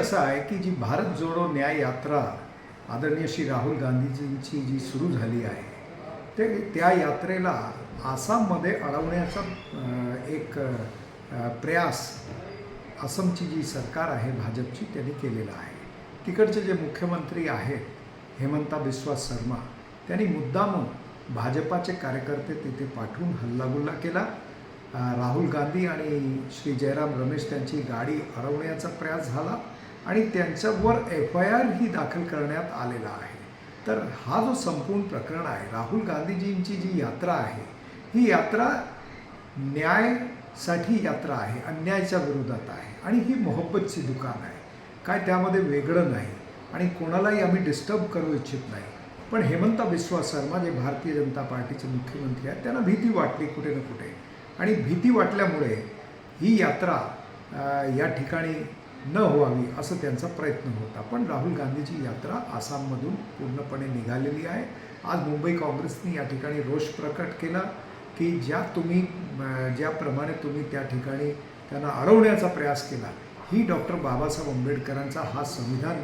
असं आहे की जी भारत जोडो न्याय यात्रा आदरणीय श्री राहुल गांधीजींची जी सुरू झाली आहे ते त्या यात्रेला आसाममध्ये अडवण्याचा एक प्रयास आसामची जी सरकार आहे भाजपची त्यांनी केलेला आहे. तिकडचे जे मुख्यमंत्री आहेत हेमंता बिस्वा शर्मा त्यांनी मुद्दामून भाजपाचे कार्यकर्ते तिथे पाठवून हल्लागुल्ला केला. राहुल गांधी आणि श्री जयराम रमेश त्यांची गाडी अडवण्याचा प्रयास झाला. आणि त्यांच्यावर एफ आय आर ही दाखल करण्यात आलेला आहे. तर हा जो संपूर्ण प्रकरण आहे राहुल गांधीजींची जी यात्रा आहे ही यात्रा न्यायसाठी यात्रा आहे अन्यायाच्या विरोधात आहे आणि ही मोहब्बतची दुकान आहे. काय त्यामध्ये वेगळं नाही आणि कोणालाही आम्ही डिस्टर्ब करू इच्छित नाही. पण हेमंत बिस्वा शर्मा जे भारतीय जनता पार्टीचे मुख्यमंत्री आहेत त्यांना भीती वाटली कुठे ना कुठे. आणि भीती वाटल्यामुळे ही यात्रा या ठिकाणी न व्हावी असं त्यांचा प्रयत्न होता. पण राहुल गांधीची यात्रा आसाममधून पूर्णपणे निघालेली आहे. आज मुंबई काँग्रेसने या ठिकाणी रोष प्रकट केला की ज्या तुम्ही ज्याप्रमाणे तुम्ही त्या ठिकाणी त्यांना अडवण्याचा प्रयास केला ही डॉक्टर बाबासाहेब आंबेडकरांचा हा संविधान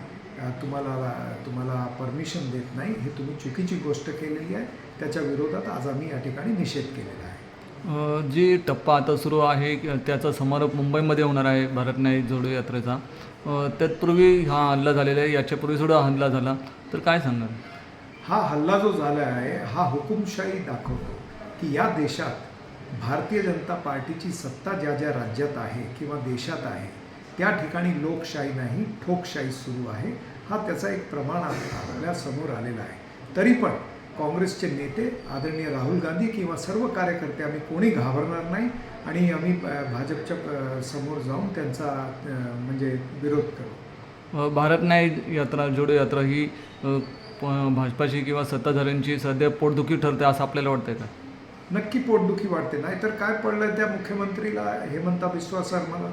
तुम्हाला तुम्हाला परमिशन देत नाही हे तुम्ही चुकीची गोष्ट केलेली आहे. त्याच्या विरोधात आज आम्ही या ठिकाणी निषेध केलेला आहे. जी टप्पा आता सुरू आहे त्याचा समारोप मुंबईमध्ये होणार आहे भारत न्याय जोडो यात्रेचा. तत्पूर्वी हा हल्ला झालेला आहे याच्यापूर्वी सुद्धा हल्ला झाला. तर काय सांगणार हा हल्ला जो झाला आहे हा हुकुमशाही दाखवतो की या देशात भारतीय जनता पार्टीची सत्ता ज्या ज्या राज्यात आहे किंवा देशात आहे त्या ठिकाणी लोकशाही नाही ठोकशाही सुरू आहे. हा त्याचा एक प्रमाण आपल्यासमोर आलेला आहे. तरी पण काँग्रेसचे नेते आदरणीय राहुल गांधी किंवा सर्व कार्यकर्ते आम्ही कोणी घाबरणार नाही आणि आम्ही भाजपच्या समोर जाऊन त्यांचा म्हणजे विरोध करू. भारत यात्रा जोडो यात्रा ही भाजपाची किंवा सत्ताधाऱ्यांची सध्या पोटदुखी ठरते असं आपल्याला वाटतंय का? नक्की पोटदुखी वाटते. नाहीतर काय पडलं त्या मुख्यमंत्रीला? हेमंता बिस्वा शर्माला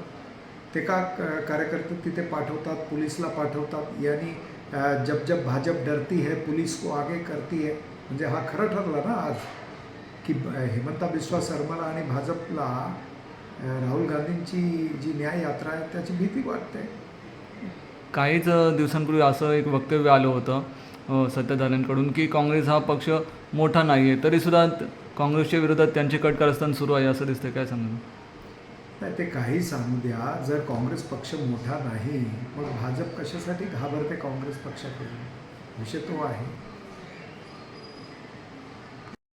ते का कार्यकर्ते तिथे पाठवतात पोलीसला पाठवतात? यांनी जब जब भाजप डरती है पुलिस को आगे करती है. म्हणजे हा खरं ठरला ना आज की हेमंता बिस्वा शर्माला आणि भाजपला राहुल गांधींची जी न्याय यात्रा आहे त्याची भीती वाटते. काहीच दिवसांपूर्वी असं एक वक्तव्य आलं होतं सत्ताधाऱ्यांकडून की काँग्रेस हा पक्ष मोठा नाही आहे तरीसुद्धा काँग्रेसच्या विरोधात त्यांचे कट कारस्थान सुरू आहे असं दिसतंय. काय सांगाल नाही ते काही सांगू द्या. जर काँग्रेस पक्ष मोठा नाही मग भाजप कशासाठी घाबरते काँग्रेस पक्षाकडून? विषय तो आहे.